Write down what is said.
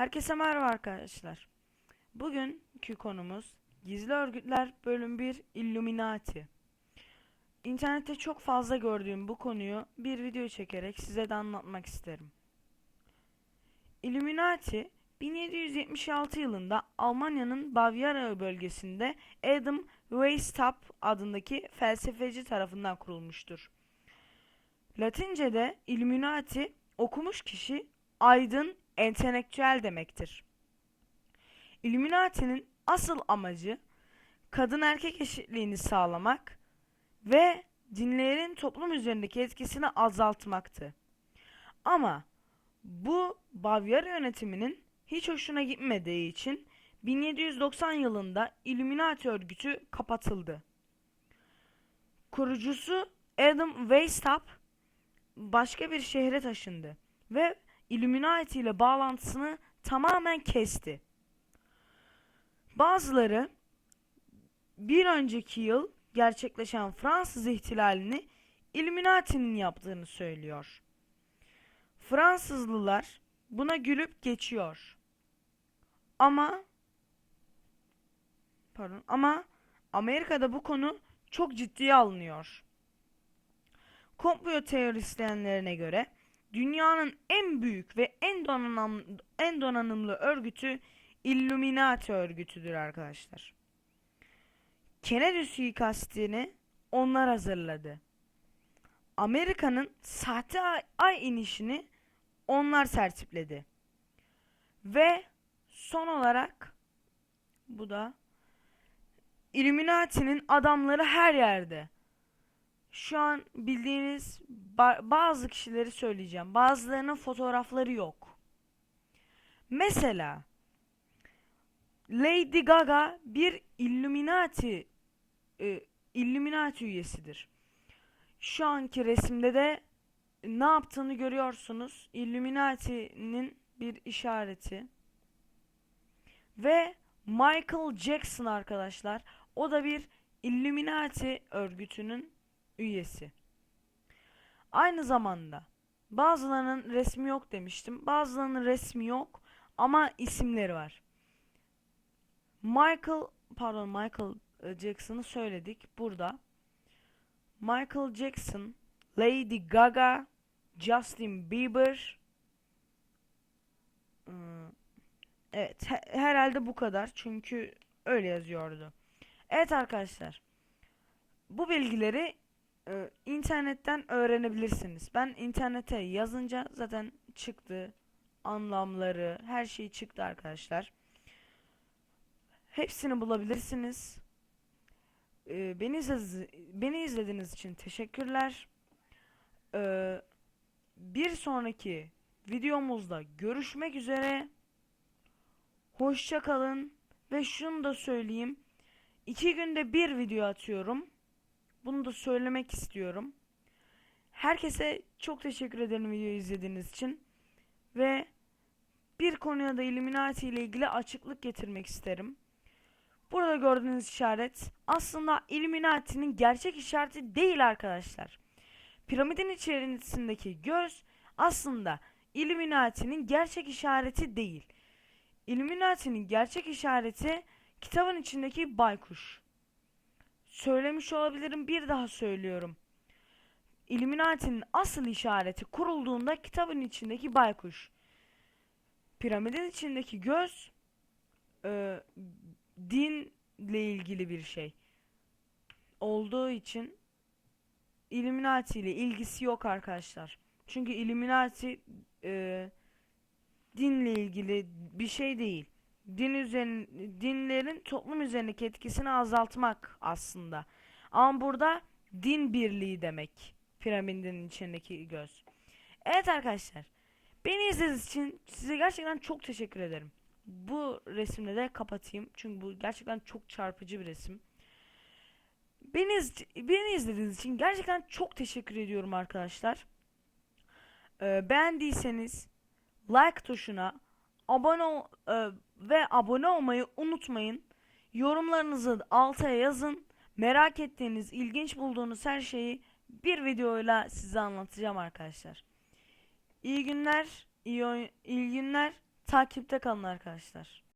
Herkese merhaba arkadaşlar. Bugünkü konumuz Gizli Örgütler Bölüm 1 Illuminati. İnternette çok fazla gördüğüm bu konuyu bir video çekerek size de anlatmak isterim. Illuminati 1776 yılında Almanya'nın Bavyera bölgesinde Adam Weishaupt adındaki felsefeci tarafından kurulmuştur. Latince'de Illuminati okumuş kişi aydın, entelektüel demektir. Illuminati'nin asıl amacı kadın erkek eşitliğini sağlamak ve dinlerin toplum üzerindeki etkisini azaltmaktı. Ama bu Bavyera yönetiminin hiç hoşuna gitmediği için 1790 yılında Illuminati örgütü kapatıldı. Kurucusu Adam Weishaupt başka bir şehre taşındı ve Illuminati ile bağlantısını tamamen kesti. Bazıları bir önceki yıl gerçekleşen Fransız ihtilalini Illuminati'nin yaptığını söylüyor. Fransızlılar buna gülüp geçiyor. Ama pardon ama Amerika'da bu konu çok ciddiye alınıyor. Komplo teorisyenlerine göre dünyanın en büyük ve en donanım, en donanımlı örgütü Illuminati örgütüdür arkadaşlar. Kennedy suikastini onlar hazırladı. Amerika'nın sahte ay, inişini onlar tertipledi. Ve son olarak bu da Illuminati'nin adamları her yerde. Şu an bildiğiniz ba- bazı kişileri söyleyeceğim. Bazılarının fotoğrafları yok. Mesela Lady Gaga bir Illuminati e, Illuminati üyesidir. Şu anki resimde de ne yaptığını görüyorsunuz. Illuminati'nin bir işareti. Ve Michael Jackson arkadaşlar. O da bir Illuminati örgütünün üyesi. Aynı zamanda bazılarının resmi yok demiştim. Bazılarının resmi yok ama isimleri var. Michael pardon Michael Jackson'ı söyledik burada. Michael Jackson, Lady Gaga, Justin Bieber. Hmm, Evet, he- herhalde bu kadar çünkü öyle yazıyordu. Evet arkadaşlar. Bu bilgileri e, internetten öğrenebilirsiniz. Ben internete yazınca zaten çıktı. Anlamları, her şey çıktı arkadaşlar. Hepsini bulabilirsiniz. E, beni, izlediğiniz, beni izlediğiniz için teşekkürler. E, bir sonraki videomuzda görüşmek üzere. Hoşça kalın ve şunu da söyleyeyim. İki günde bir video atıyorum. Bunu da söylemek istiyorum. Herkese çok teşekkür ederim videoyu izlediğiniz için. Ve bir konuya da Illuminati ile ilgili açıklık getirmek isterim. Burada gördüğünüz işaret aslında Illuminati'nin gerçek işareti değil arkadaşlar. Piramidin içerisindeki göz aslında Illuminati'nin gerçek işareti değil. Illuminati'nin gerçek işareti kitabın içindeki baykuş. Söylemiş olabilirim bir daha söylüyorum. Illuminati'nin asıl işareti kurulduğunda kitabın içindeki baykuş. Piramidin içindeki göz e, dinle ilgili bir şey. Olduğu için Illuminati ile ilgisi yok arkadaşlar. Çünkü Illuminati e, dinle ilgili bir şey değil. Din üzerin, dinlerin toplum üzerindeki etkisini azaltmak aslında. Ama burada din birliği demek. Piramidin içindeki göz. Evet arkadaşlar. Beni izlediğiniz için size gerçekten çok teşekkür ederim. Bu resimle de kapatayım. Çünkü bu gerçekten çok çarpıcı bir resim. Beni, iz- beni izlediğiniz için gerçekten çok teşekkür ediyorum arkadaşlar. Ee, beğendiyseniz like tuşuna abone ol e, ve abone olmayı unutmayın. Yorumlarınızı altaya yazın. Merak ettiğiniz, ilginç bulduğunuz her şeyi bir videoyla size anlatacağım arkadaşlar. İyi günler, iyi, iyi günler. takipte kalın arkadaşlar.